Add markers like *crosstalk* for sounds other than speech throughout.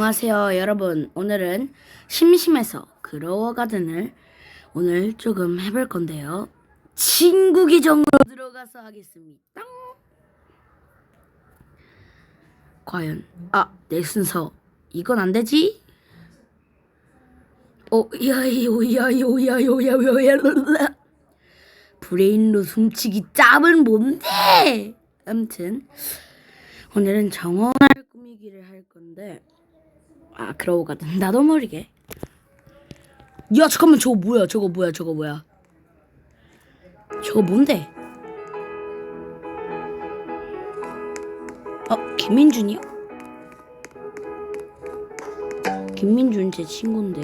안녕하세요, 여러분. 오늘은 심심해서 그로워 가든을 오늘 조금 해볼 건데요. 친구 계정으로 들어가서 하겠습니다. 과연 아, 내 순서 이건 안 되지? 어, 오야이 오야이 오야이 오야이 오야 브레인로 숨치기 짭은 뭔데? 아무튼 오늘은 정원을 꾸미기를 할 건데 아 그러고 가든 *laughs* 나도 모르게. 야 잠깐만. 저거 뭐야? 저거 뭐야? 저거 뭐야? 저거 뭔데? 어 김민준이요? 김민준 제 친구인데.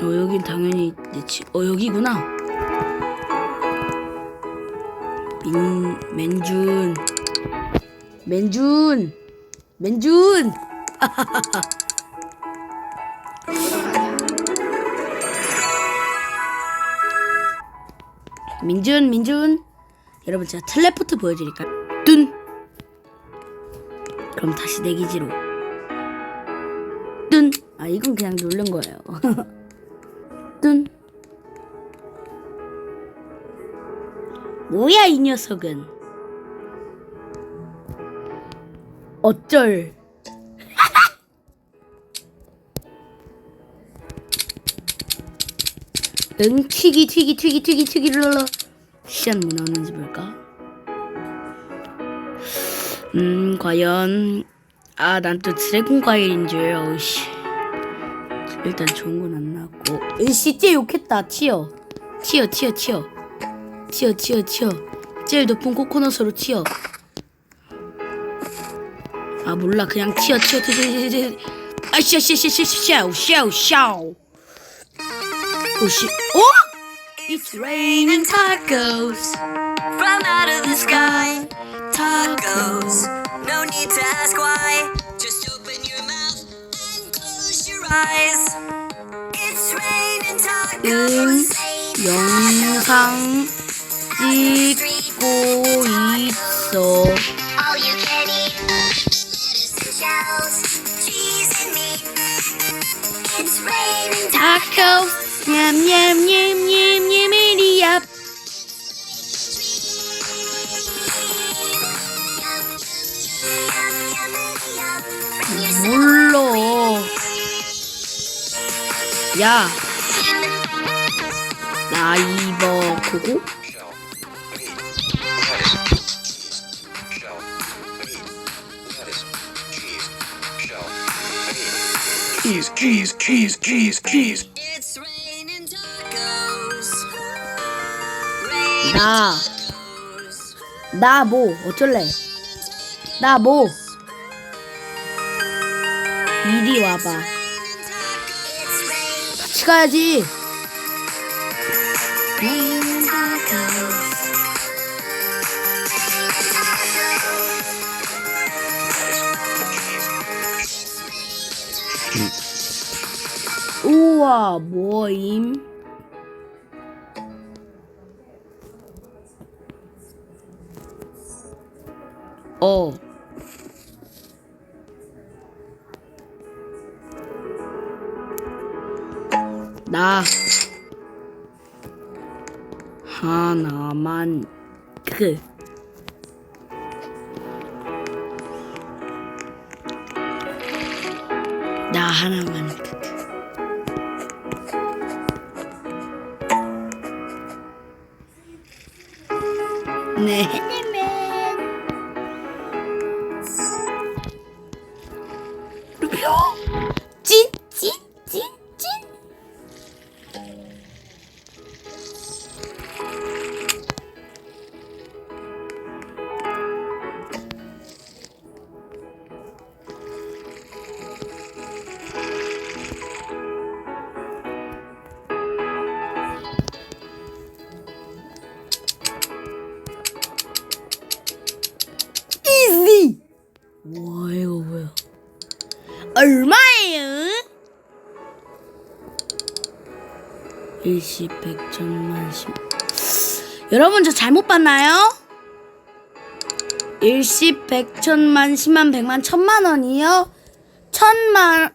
어 여긴 당연히 내 친.. 어 여기구나. 민.. 맨준. 맨준! 맨준 *laughs* 민준 민준. 여러분 제가 텔레포트 보여드릴까요? 뚠 그럼 다시 내 기지로. 뚠 아 이건 그냥 누른 거예요. *laughs* 뚠 뭐야 이 녀석은? 어쩔 응 튀기 튀기 튀기 튀기 튀기 룰러 시안 뭐 나오는지 볼까 음 과연 아 난 또 드래곤 과일인 줄 어우씨 일단 좋은 건 안 나왔고 으씨 쟤 욕했다 튀어 튀어 튀어 튀어 튀어 튀어 튀어 제일 높은 코코넛으로 튀어 아 몰라 그냥 튀어 튀어 튀어 튀어 튀어 아샤샤샤샤샤 샤우 샤우 오씨 어? It's raining tacos from out of the sky. Tacos, no need to ask why. Just open your mouth and close your eyes. It's raining 응 tacos. 영상 찍고 있어 All you can eat. Shells, cheese and meat. It's raining tacos 냠냠냠냠냠이리야 몰라 야 라이버 고 Cheese, cheese, cheese, cheese, cheese. It's raining tacos. Raining 나. tacos. 나뭐 어쩔래 나 뭐 이리 와봐 같이 가야지 뭐임? 어. 나 하나만 그. 나 하나만 그 네. 얼마예요? 일시 백천만 십 여러분 저 잘못 봤나요? 일시 백천만 십만 백만 천만 원이요? 천만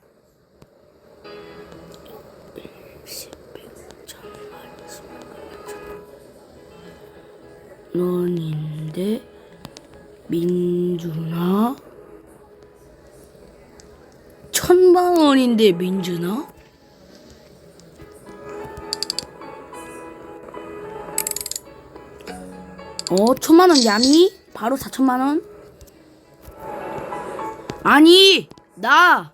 원인데 민준아 천만 원인데 민준아? 어 천만 원 야미 바로 4천만 원? 아니 나!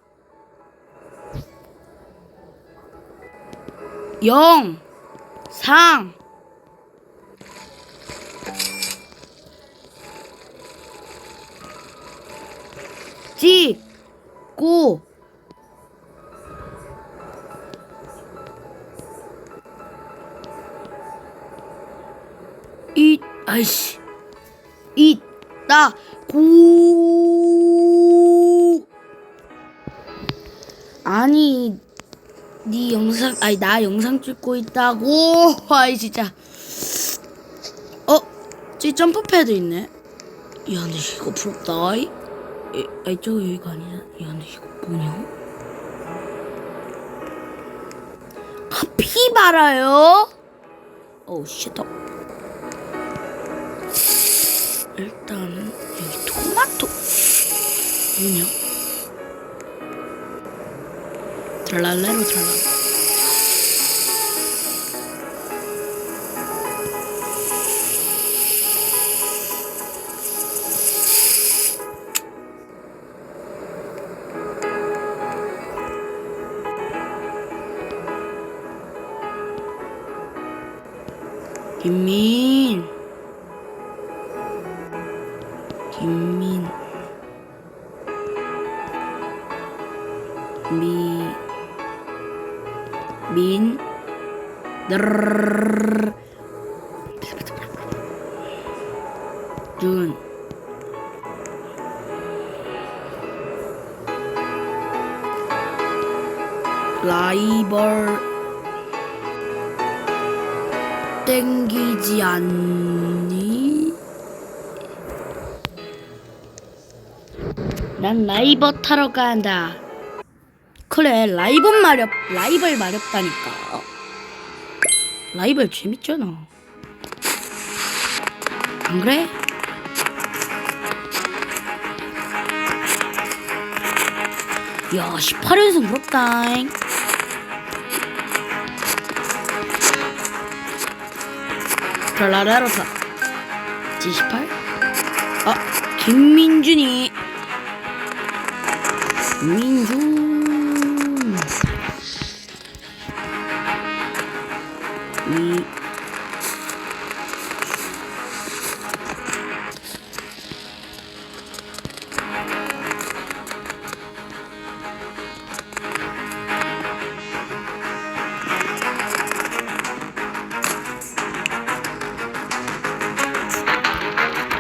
영, 상, 찍, 고, 아이씨, 있다, 고. 아니, 네 영상, 아니, 나 영상 찍고 있다고. *laughs* 아이, 진짜. 어, 저기 점프패드 있네. 야, 근데 이거 부럽다. 아이, 에, 아이, 저거 여기가 아니야. 야, 근데 이거 뭐냐? 카피바라요? 어우, 쉣. 일단, 여기 토마토. 뭐냐? 트랄라. 김민 김민 준, 라이벌, 땡기지 않니? 난 라이버 타러 간다. 그래 라이벌 마렵 라이벌 마렵다니까 라이벌 재밌잖아. 안 그래? 야 18연승 부럽다잉. 덜라라로사 78? 아 김민준이. 민준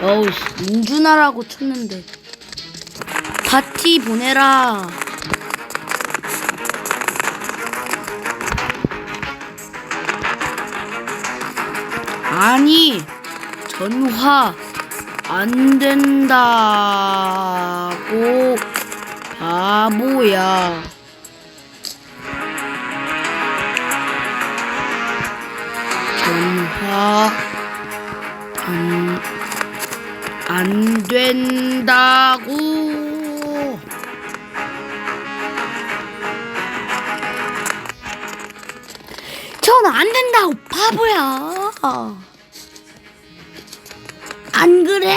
어우 씨, 민준아라고 쳤는데. 파티 보내라. 아니 전화 안 된다고. 바보야. 전화 안, 안 된다고. 전화 안 된다고 바보야. 안 그래.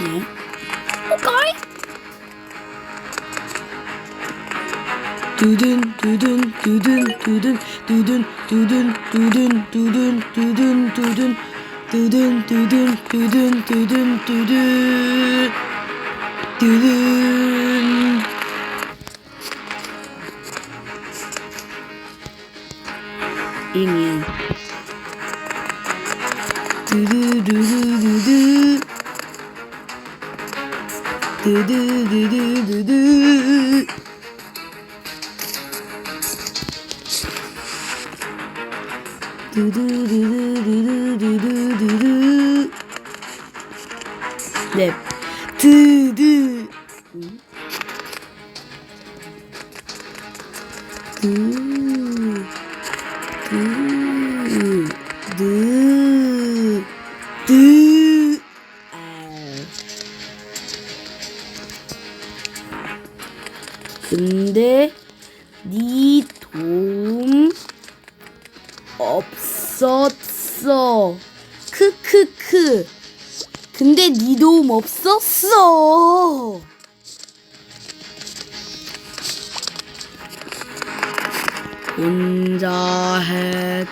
네 오케이 두둔 두둔 두둔 두둔 두둔 두둔 두둔 두둔 두둔 두둔 두둔 두 두둔 두둔 두둔 두둔 이민 두두두두두두. 두두두두두두. 두두두두두두두 네. 드드. 없었어. 크크크. 근데 네 도움 없었어. 혼자 해.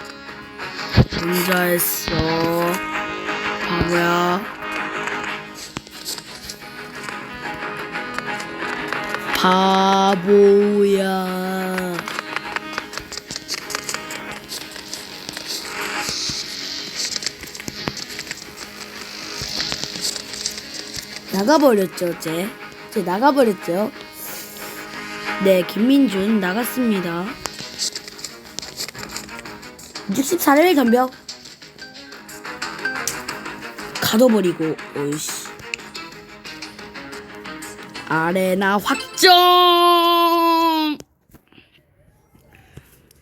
혼자 했어. 바보야. 바보야. 나가버렸죠, 쟤. 쟤 나가버렸죠. 네, 김민준 나갔습니다. 64레벨 덤벼. 가둬버리고, 오이씨. 아레나 확정!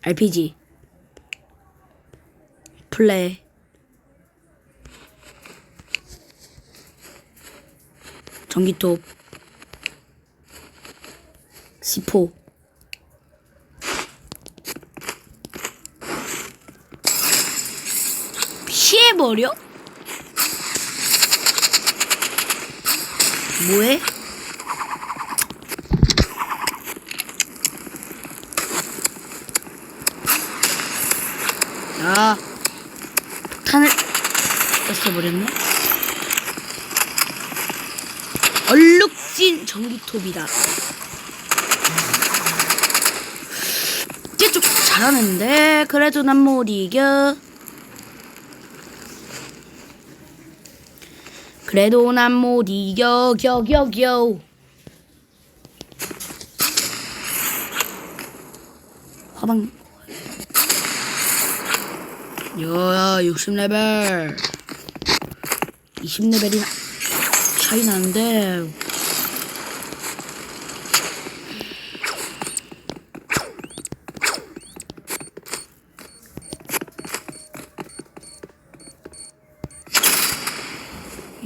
RPG. 플레이. 전기톱. 시포. 피해버려? 뭐해? 아, 폭탄을 뺐어버렸네. 얼룩진 전기톱이다. 이쪽 잘하는데 그래도 난 못 이겨. 그래도 난 못 이겨 겨겨겨. 화방 야 60레벨 20레벨이 차이 나는데.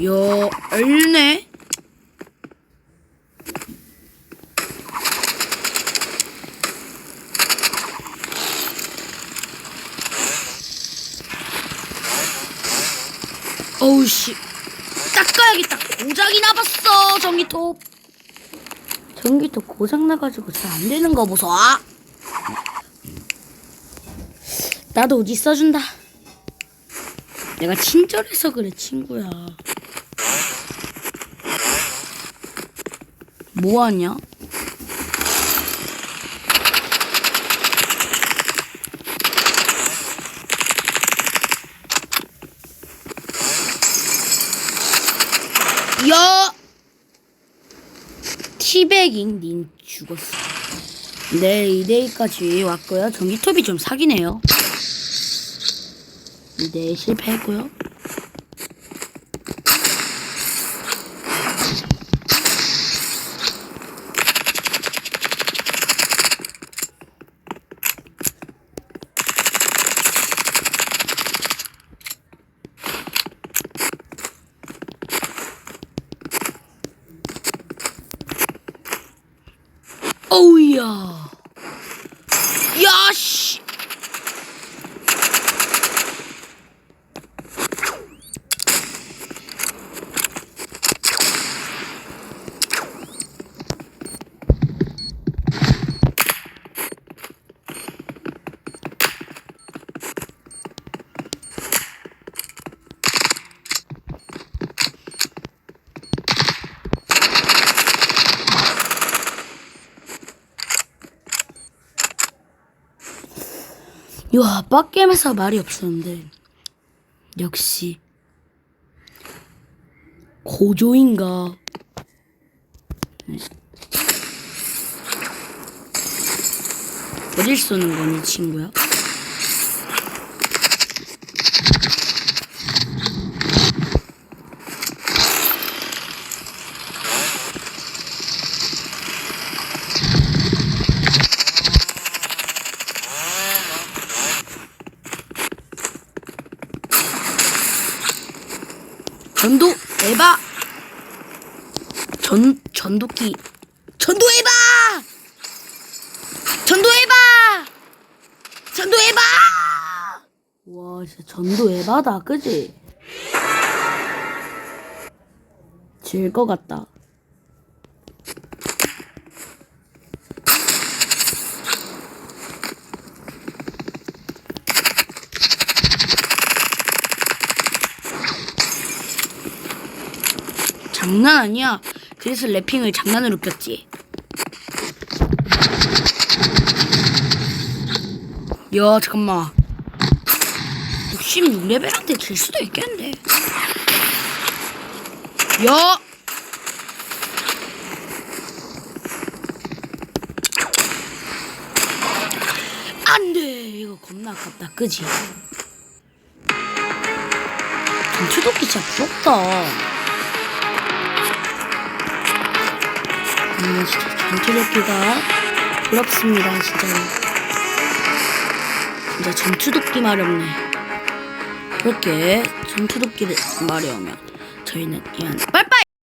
야 얼네? 어우 씨 닦아야겠다. 고장이 나봤어 전기톱. 전기톱 고장 나가지고 잘 안 되는 거 보소. 아! 나도 어디 써준다. 내가 친절해서 그래 친구야. 뭐하냐 야! 티백인 닌 죽었어. 네, 2대2까지 왔고요. 전기톱이 좀 사기네요. 2대1 실패했고요. 어우야. 야, 씨. 야, 빡겜에서 말이 없었는데. 역시. 고조인가. 네. 어딜 쏘는 거니, 친구야? 전도 에바 전 전도끼 전도 에바 전도 에바 전도 에바 와 진짜 전도 에바다 그지? 질 것 같다. 장난 아니야. 그래서 래핑을 장난으로 꼈지. 야, 잠깐만. 66레벨한테 질 수도 있겠는데. 야! 안 돼! 이거 겁나 아깝다. 그지? 전투도끼 진짜 부럽다. 음, 진짜 전투도끼가 부럽습니다, 진짜로. 진짜 전투도끼 마렵네. 그렇게 전투도끼를 마려우면 저희는 이만!